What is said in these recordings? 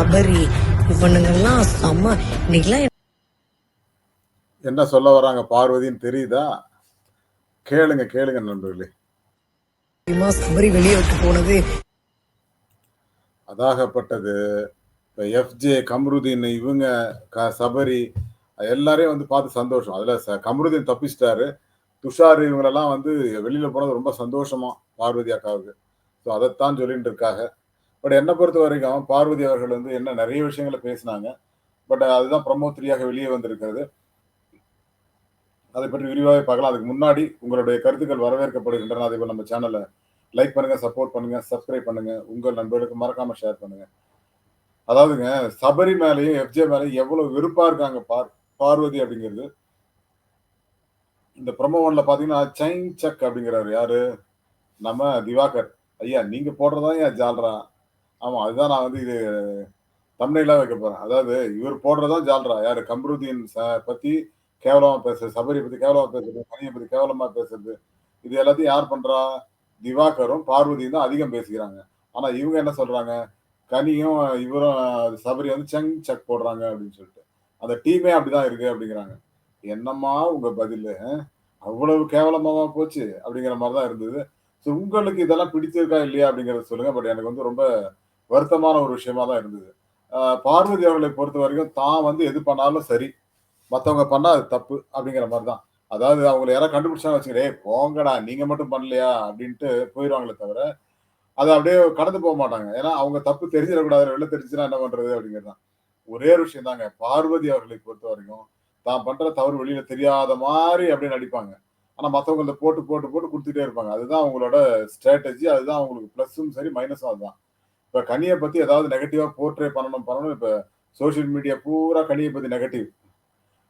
சபரி இவனுங்கெல்லாம் செம்ம இன்னைக்கெல்லாம் என்ன சொல்ல வராங்க பார்வதின்னு தெரியுதா? கேளுங்க கேளுங்க நண்பர்களே. சபரி வெளியே விட்டு போனது. அதாகப்பட்டது. இப்போ எஃப்ஜே கம்ருதீன் இவங்க க சபரி எல்லாரையும் வந்து பார்த்து சந்தோஷம். அதில் கம்ருதீன் தப்பிச்சிட்டாரு. துஷார் இவங்களெல்லாம் வந்து வெளியில் போனது ரொம்ப சந்தோஷமா பார்வதி அக்காவுக்கு. ஸோ அதைத்தான் சொல்லிட்டு இருக்காங்க. பட் என்னை பொறுத்த வரைக்கும் பார்வதி அவர்கள் வந்து என்ன நிறைய விஷயங்களை பேசினாங்க. பட் அதுதான் ப்ரமோ த்ரீயாக வெளியே வந்திருக்கிறது. அதை பற்றி விரிவாக பார்க்கலாம். அதுக்கு முன்னாடி உங்களுடைய கருத்துக்கள் வரவேற்கப்படுகின்றன. அதே போல் நம்ம சேனலை லைக் பண்ணுங்க சப்போர்ட் பண்ணுங்க சப்ஸ்கிரைப் பண்ணுங்க. உங்கள் நண்பர்களுக்கு மறக்காம ஷேர் பண்ணுங்க. அதாவதுங்க சபரி மேலேயும் எஃப்ஜே மேலேயும் எவ்வளவு வெறுப்பா இருக்காங்க பார் பார்வதி அப்படிங்கிறது. இந்த ப்ரொமோ ஒன்ல பாத்தீங்கன்னா சைன் சக் அப்படிங்கிறாரு. யாரு? நம்ம திவாகர். ஐயா நீங்க போடுறதா ஏன் ஜால்ரா? ஆமா அதுதான் நான் வந்து இது தமிழ்ல வைக்க போறேன். அதாவது இவர் போடுறதும் ஜால்ரா. யாரு? கம்ருதீன் ச- பத்தி கேவலமா பேசுறது சபரி பத்தி கேவலமா பேசுறது கனியை பத்தி கேவலமா பேசுறது இது எல்லாத்தையும் யார் பண்றா? திவாகரும் பார்வதியும் தான் அதிகம் பேசிக்கிறாங்க. ஆனா இவங்க என்ன சொல்றாங்க? கனியும் இவரும் சபரி வந்து செங் சக் போடுறாங்க அப்படின்னு சொல்லிட்டு. அந்த டீமே அப்படிதான் இருக்கு அப்படிங்கிறாங்க. என்னம்மா உங்க பதில் அவ்வளவு கேவலமாவா போச்சு அப்படிங்கிற மாதிரி தான் இருந்தது. ஸோ உங்களுக்கு இதெல்லாம் பிடிச்சிருக்கா இல்லையா அப்படிங்கறத சொல்லுங்க. பட் எனக்கு வந்து ரொம்ப வருத்தமான ஒரு விஷயமா தான் இருந்தது. பார்வதி அவர்களை பொறுத்த வரைக்கும் தான் வந்து எது பண்ணாலும் சரி. மற்றவங்க பண்ணால் அது தப்பு அப்படிங்கிற மாதிரி தான். அதாவது அவங்களை யாராவது கண்டுபிடிச்சா வச்சுக்கிறே போங்கடா நீங்கள் மட்டும் பண்ணலையா? அப்படின்ட்டு போயிடுவாங்களே தவிர அதை அப்படியே கடந்து போக மாட்டாங்க. ஏன்னா அவங்க தப்பு தெரிஞ்சிடக்கூடாது வெளில தெரிஞ்சுன்னா என்ன பண்றது அப்படிங்கிறது தான். ஒரே ஒரு விஷயம் தாங்க பார்வதி அவர்களை பொறுத்த வரைக்கும் தான் பண்ற தவறு வெளியில தெரியாத மாதிரி அப்படியே நடிப்பாங்க. ஆனா மத்தவங்க போட்டு போட்டு போட்டு கொடுத்துட்டே இருப்பாங்க. அதுதான் அவங்களோட ஸ்ட்ராட்டஜி அதுதான் அவங்களுக்கு ப்ளஸ்ஸும் சரி மைனஸும் அதுதான். இப்ப கனியை பத்தி ஏதாவது நெகட்டிவா போர்ட்ரே பண்ணணும் பண்ணணும். இப்ப சோஷியல் மீடியா பூரா கனியை பத்தி நெகட்டிவ்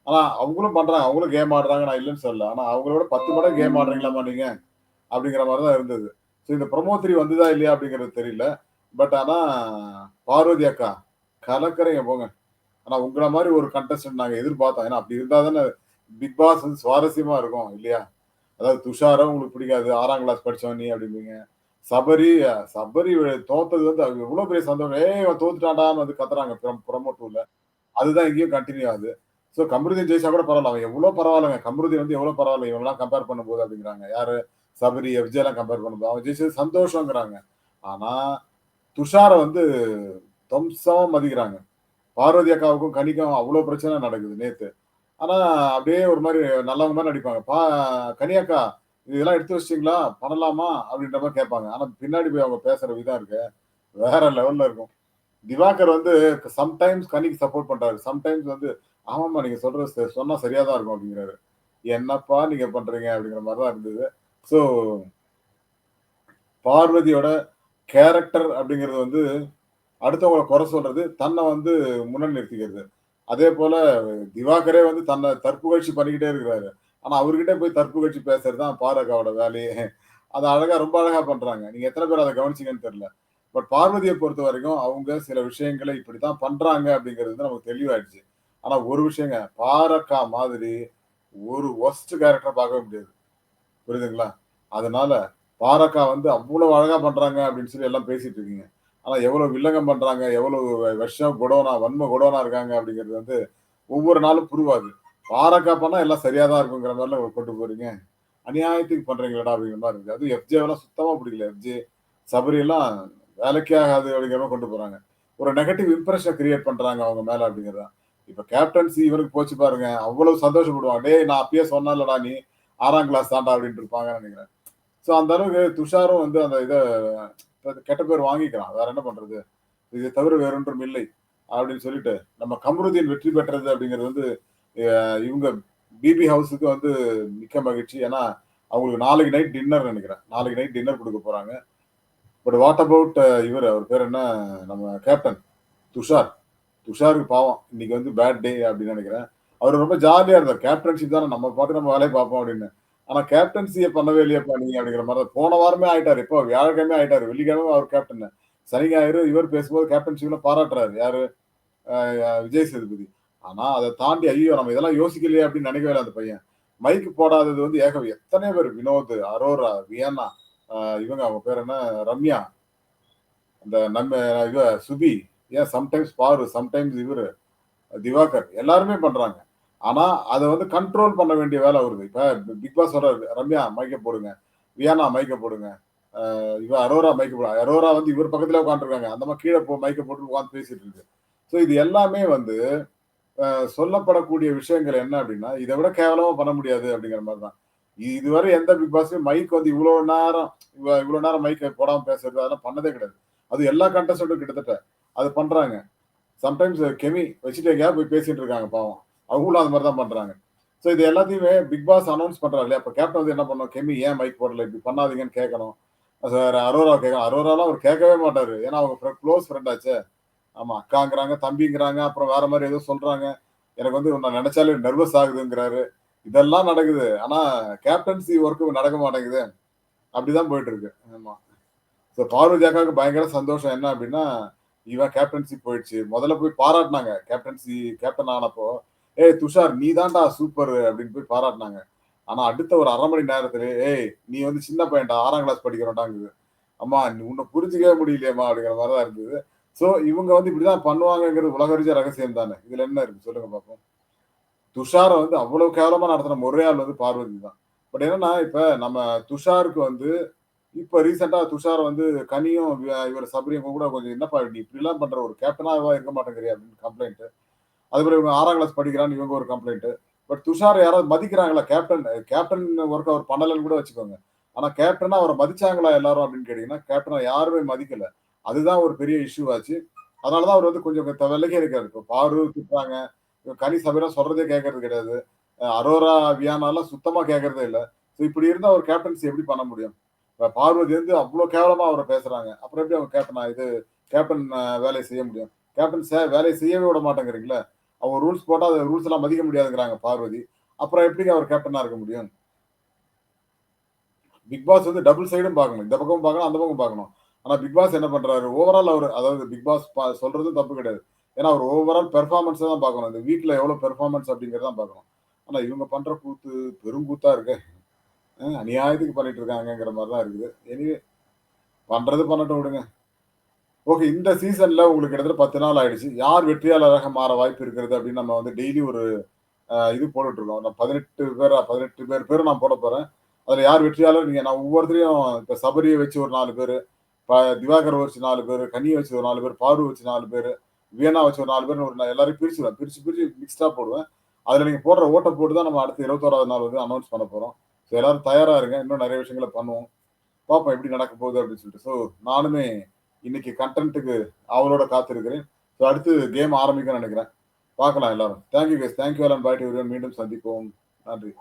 ஆனா அவங்களும் பண்றாங்க. அவங்களும் கேம் ஆடுறாங்க. நான் இல்லைன்னு சொல்லல. ஆனா அவங்களோட பத்து மடங்கு கேம் ஆடுறீங்களாமா மாட்டீங்க அப்படிங்கிற மாதிரி தான் இருந்தது. ஸோ இந்த ப்ரமோத்ரி வந்ததா இல்லையா அப்படிங்கிறது தெரியல. பட் ஆனா பார்வதி அக்கா கலக்கறீங்க போங்க. ஆனா உங்களை மாதிரி ஒரு கண்டஸ்டன்ட் நாங்க எதிர்பார்த்தோம். ஏன்னா அப்படி இருந்தா தானே பிக் பாஸ் வந்து சுவாரஸ்யமா இருக்கும் இல்லையா? அதாவது துஷாரம் உங்களுக்கு பிடிக்காது. ஆறாம் கிளாஸ் படிச்சவன் நீ அப்படிம்பீங்க. சபரி சபரி தோத்தது வந்து அவங்க எவ்வளவு பெரிய சந்தோஷம். ஏ இவன் வந்து கத்துறாங்க ப்ரொமோ டூல அதுதான் இங்கேயும் கண்டினியூ ஆகுது. ஸோ கமருதீன் ஜெயிச்சா கூட பரவாயில்ல. அவன் எவ்வளவு பரவாயில்லைங்க. கமருதீன் வந்து எவ்வளவு பரவாயில்ல. இவங்கெல்லாம் கம்பேர் பண்ணும்போது அப்படிங்கிறாங்க. யாரு? சபரி எஃப்ஜெல்லாம் கம்பேர் பண்ணும்போது. அவன் ஜெயிச்சது சந்தோஷங்கிறாங்க. ஆனா துஷாரை வந்து தம்சமா மதிக்கிறாங்க. பார்வதி அக்காவுக்கும் கனிக்கும் அவ்வளோ பிரச்சனை நடக்குது நேத்து. ஆனா அப்படியே ஒரு மாதிரி நல்லவங்க மாதிரி நடிப்பாங்க. பா கனியாக்கா அக்கா இதெல்லாம் எடுத்து வச்சிங்களா பண்ணலாமா? அப்படின்ற மாதிரி கேட்பாங்க. ஆனால் பின்னாடி போய் அவங்க பேசுகிற விதம் இருக்கு. வேற லெவலில் இருக்கும். திவாகர் வந்து சம்டைம்ஸ் கனிக்கு சப்போர்ட் பண்ணுறாரு சம்டைம்ஸ் வந்து ஆமாம்மா நீங்கள் சொல்கிற ச- சரியாக தான் இருக்கும் அப்படிங்கிறாரு. என்னப்பா நீங்கள் பண்ணுறீங்க அப்படிங்கிற மாதிரி தான் இருந்தது. ஸோ பார்வதியோட கேரக்டர் அப்படிங்கிறது வந்து அடுத்தவங்களை குறை சொல்றது தன்னை வந்து முன்னணி நிறுத்திக்கிறது அதே போல திவாகரே வந்து தன்னை தற்புகழ்ச்சி பண்ணிக்கிட்டே இருக்கிறாரு. ஆனா அவர்கிட்ட போய் தற்புகழ்ச்சி பேசுறது தான் பாரகாவோட வேலையே. அதை அழகா ரொம்ப அழகா பண்றாங்க. நீங்க எத்தனை பேர் அதை கவனிச்சிங்கன்னு தெரியல. பட் பார்வதியை பொறுத்த வரைக்கும் அவங்க சில விஷயங்களை இப்படித்தான் பண்றாங்க அப்படிங்கிறது வந்து நமக்கு தெளிவாயிடுச்சு. ஆனா ஒரு விஷயங்க பாரக்கா மாதிரி ஒரு ஒஸ்ட் கேரக்டரை பார்க்கவே முடியாது. புரியுதுங்களா? அதனால பாரக்கா வந்து அவ்வளவு அழகா பண்றாங்க அப்படின்னு சொல்லி எல்லாம் பேசிட்டு இருக்கீங்க. ஆனா எவ்வளவு வில்லங்கம் பண்றாங்க எவ்வளவு விஷம் குடோனா வன்ம குடோனா இருக்காங்க அப்படிங்கிறது வந்து ஒவ்வொரு நாளும் புரிவாது. பாரக்கா பண்ணா எல்லாம் சரியா தான் இருக்குங்கிற மாதிரிலாம் கொண்டு போறீங்க. அநியாயத்துக்கு பண்றீங்களா அப்படிங்கிற மாதிரி இருக்கு அது எஃப்ஜே எல்லாம் சுத்தமா பிடிக்கல. எஃப்ஜே சபரி எல்லாம் வேலைக்கே ஆகாது அப்படிங்கிற மாதிரி கொண்டு போறாங்க. ஒரு நெகட்டிவ் இம்ப்ரெஷனை கிரியேட் பண்றாங்க அவங்க மேல அப்படிங்கிறதா. இப்ப கேப்டன்சி இவருக்கு போச்சு பாருங்க. அவ்வளவு சந்தோஷப்படுவாங்க. டேய் நான் அப்பயே சொன்னாலடா நீ. ஆறாம் கிளாஸ் தாண்டா அப்படின்ட்டு இருப்பாங்கன்னு நினைக்கிறேன். ஸோ அந்த அளவுக்கு துஷாரும் வந்து அந்த இதை கெட்ட பேர் வாங்கிக்கிறான். வேற என்ன பண்றது? இதை தவிர வேறொன்றும் இல்லை. அப்படின்னு சொல்லிட்டு நம்ம கமருதீன் வெற்றி பெற்றது அப்படிங்கிறது வந்து இவங்க பிபி ஹவுஸுக்கு வந்து மிக்க மகிழ்ச்சி. ஏன்னா அவங்களுக்கு நாளைக்கு நைட் டின்னர் நினைக்கிறேன். நாளைக்கு நைட் டின்னர் கொடுக்க போறாங்க. பட் வாட் அபவுட் இவர்? அவர் பேர் என்ன? நம்ம கேப்டன் துஷார். துஷாருக்கு பாவம். இன்னைக்கு வந்து பேட் டே அப்படின்னு நினைக்கிறேன். அவர் ரொம்ப ஜாலியா இருந்தார். கேப்டன்ஷிப் தானே. நம்ம பார்த்து நம்ம வேலையை பார்ப்போம் அப்படின்னு. ஆனா கேப்டன்சியை பண்ணவே இல்லையப்பா நீங்க அப்படிங்கிற மாதிரி போன வாரமே ஆயிட்டாரு. இப்போ வியாழக்கிழமை ஆயிட்டாரு. வெள்ளிக்கிழமை அவர் கேப்டன் சனி ஞாயிறு இவர் பேசும்போது கேப்டன்ஷிப்ல பாராட்டுறாரு. யாரு? விஜய் சேதுபதி. ஆனா அதை தாண்டி ஐயோ நம்ம இதெல்லாம் யோசிக்கலையே அப்படின்னு நினைக்கவே இல்லை அந்த பையன். மைக் போடாதது வந்து ஏக எத்தனை பேர்? வினோத் அரோரா வியன்னா ஆஹ் இவங்க அவங்க பேர் என்ன? ரம்யா. அந்த நம்ம இவ சுபி. ஏன் சம்டைம்ஸ் பாரு சம்டைம்ஸ் இவரு திவாகர். எல்லாருமே பண்றாங்க. ஆனா அதை வந்து கண்ட்ரோல் பண்ண வேண்டிய வேலை வருது இப்ப பிக் பாஸ் சொல்றாரு ரம்யா மைக்க போடுங்க. வியானா மைக்க போடுங்க. இவ அரோரா மைக்க போடு. அரோரா வந்து இவர் பக்கத்துல உட்காந்துருக்காங்க அந்த மாதிரி கீழே போ மைக்க போட்டு உட்காந்து பேசிட்டு இருக்கு. ஸோ இது எல்லாமே வந்து சொல்லப்படக்கூடிய விஷயங்கள் என்ன அப்படின்னா இதை விட கேவலமா பண்ண முடியாது அப்படிங்கிற மாதிரி தான். இதுவரை எந்த பிக் பாஸ்லயும் மைக் வந்து இவ்வளவு நேரம் இவ்வளவு நேரம் மைக் போடாம பேசுறது அதெல்லாம் பண்ணதே கிடையாது. அது எல்லா கண்டஸ்டன்ட்டும் கிட்டத்தட்ட அது பண்றாங்க. சம்டைம்ஸ் கெமி வச்சுட்டு எங்கேயா போய் பேசிட்டு இருக்காங்க பாவம். அவங்களும் அது மாதிரி தான் பண்றாங்க. ஸோ இது எல்லாத்தையுமே பிக் பாஸ் அனௌன்ஸ் பண்றாங்க இல்லையா? அப்போ கேப்டன் வந்து என்ன பண்ணோம்? கெமி ஏன் மைக் போடல? இப்படி பண்ணாதீங்கன்னு கேட்கணும். சார் அரோரா கேட்கணும். அரோராலாம் அவர் கேட்கவே மாட்டாரு. ஏன்னா அவங்க க்ளோஸ் ஃப்ரெண்ட் ஆச்சு. ஆமா அக்காங்கிறாங்க தம்பிங்கிறாங்க அப்புறம் வேற மாதிரி ஏதோ சொல்றாங்க. எனக்கு வந்து நான் நினைச்சாலே நர்வஸ் ஆகுதுங்கிறாரு. இதெல்லாம் நடக்குது. ஆனா கேப்டன்சி ஒர்க்கு நடக்க மாட்டேங்குது. அப்படிதான் போயிட்டு இருக்கு ஆமா. ஸோ பார்வதி அக்காவுக்கு பயங்கர சந்தோஷம். என்ன அப்படின்னா இவன் கேப்டன்சி போயிடுச்சு. முதல்ல போய் பாராட்டினாங்க. கேப்டன்சி கேப்டன் ஆனப்போ ஏய் துஷார் நீ தான்டா சூப்பர் அப்படின்னு போய் பாராட்டினாங்க. ஆனா அடுத்த ஒரு அரை மணி நேரத்துல ஏய் நீ வந்து சின்ன பையன்டா ஆறாம் கிளாஸ் படிக்கிறோண்டாங்குது அம்மா நீ உன்னை புரிஞ்சுக்கவே முடியலையம்மா அப்படிங்கிற மாதிரி தான் இருந்தது. ஸோ இவங்க வந்து இப்படிதான் பண்ணுவாங்கங்கிறது உலகறிஞ்ச ரகசியம் தானே. இதுல என்ன இருக்கு? சொல்லுங்க பார்ப்போம் துஷாரை வந்து அவ்வளவு கேவலமா நடத்தின ஒரே ஆள் வந்து பார்வதி தான். பட் என்னன்னா இப்ப நம்ம துஷாருக்கு வந்து இப்ப ரீசெண்டா துஷார் வந்து கனியும் இவ- இவர் சபரியும் கூட கொஞ்சம் என்னப்பா நீ இப்படி எல்லாம் பண்ற? ஒரு கேப்டனாவா இருக்க மாட்டேங்கிறியா? அப்படின்னு கம்ப்ளைண்ட் அது இவங்க ஆறாம் கிளாஸ் படிக்கிறான்னு இவங்க ஒரு கம்ப்ளைண்ட் பட் துஷார் யாராவது மதிக்கிறாங்களா? கேப்டன் கேப்டன் ஒர்க் அவர் பண்ணலன்னு கூட வச்சுக்கோங்க. ஆனா கேப்டனா அவரை மதிச்சாங்களா எல்லாரும் அப்படின்னு கேட்டீங்கன்னா கேப்டனை யாருமே மதிக்கல. அதுதான் ஒரு பெரிய இஷ்யூ ஆச்சு. அதனாலதான் அவர் வந்து கொஞ்சம் த- விலகி இருக்காரு. இப்போ பாரு திட்டுறாங்க. கனி சபையெல்லாம் சொல்றதே கேட்கறது கிடையாது. அரோரா வியானாலாம் சுத்தமா கேட்கறதே இல்லை. ஸோ இப்படி இருந்தால் அவர் கேப்டன்சி எப்படி பண்ண முடியும்? பார்வதி வந்து அவ்வளோ கேவலமா அவரை பேசுறாங்க. அப்புறம் எப்படி அவங்க கேப்டனா இது கேப்டன் வேலையை செய்ய முடியும்? கேப்டன் சே- வேலையை செய்யவே விட மாட்டேங்கிறீங்களே? அவங்க ரூல்ஸ் போட்டால் அந்த ரூல்ஸ் எல்லாம் மதிக்க முடியாதுங்கிறாங்க பார்வதி. அப்புறம் எப்படி அவர் கேப்டனா இருக்க முடியும்? பிக் பாஸ் வந்து டபுள் சைடும் பார்க்கணும். இந்த பக்கமும் பார்க்கணும் அந்த பக்கம் பார்க்கணும். ஆனா பிக் பாஸ் என்ன பண்றாரு? ஓவரால் அவர் அதாவது பிக் பாஸ் பா- தப்பு கிடையாது. ஏன்னா அவர் ஓவரால் பெர்ஃபார்மன்ஸை தான் பார்க்கணும். இந்த வீக்ல எவ்வளவு பெர்ஃபார்மன்ஸ் அப்படிங்கிறது தான் பார்க்கணும். ஆனா இவங்க பண்ற கூத்து பெரும் கூத்தா இருக்கு. அநியாயத்துக்கு பண்ணிட்டு இருக்காங்கங்கிற மாதிரி தான் இருக்குது. எனிவே பண்றது பண்ணட்டும் விடுங்க. ஓகே இந்த சீசன்ல உங்களுக்கு கிட்டத்தட்ட பத்து நாள் ஆயிடுச்சு. யார் வெற்றியாளராக மாற வாய்ப்பு இருக்கிறது அப்படின்னு நம்ம வந்து டெய்லி ஒரு இது போட்டுட்டு இருக்கோம் நான் பதினெட்டு பேரா பதினெட்டு பேர் பேரும் நான் போட போறேன். அதுல யார் வெற்றியாளர்? நீங்க நான் ஒவ்வொருத்தரையும் இப்ப சபரியை வச்சு ஒரு நாலு பேர் திவாகர் வச்சு நாலு பேர் கனியை வச்சு ஒரு நாலு பேர் பாரு வச்சு நாலு பேர் வியனா வச்சு ஒரு நாலு பேர் ஒரு நா- எல்லாரையும் பிரிச்சுடுவேன் பிரிச்சு பிரிச்சு மிக்ஸ்டா போடுவேன். அதுல நீங்க போடுற ஓட்டை போட்டு தான் நம்ம அடுத்த இருபத்தோராவது நாள் வந்து அனௌன்ஸ் பண்ண போறோம். ஸோ எல்லாரும் தயாரா இருங்க. இன்னும் நிறைய விஷயங்களை பண்ணுவோம். பார்ப்போம் எப்படி நடக்க போகுது அப்படின்னு சொல்லிட்டு. ஸோ நானுமே இன்னைக்கு கண்டென்ட்டுக்கு அவளோட காத்திருக்கிறேன். ஸோ அடுத்து கேம் ஆரம்பிக்கணும்னு நினைக்கிறேன். பார்க்கலாம் எல்லாரும். தேங்க்யூ கேஸ் தேங்க்யூ எல்லாம் பாய்ட்டு மீண்டும் சந்திப்போம். நன்றி.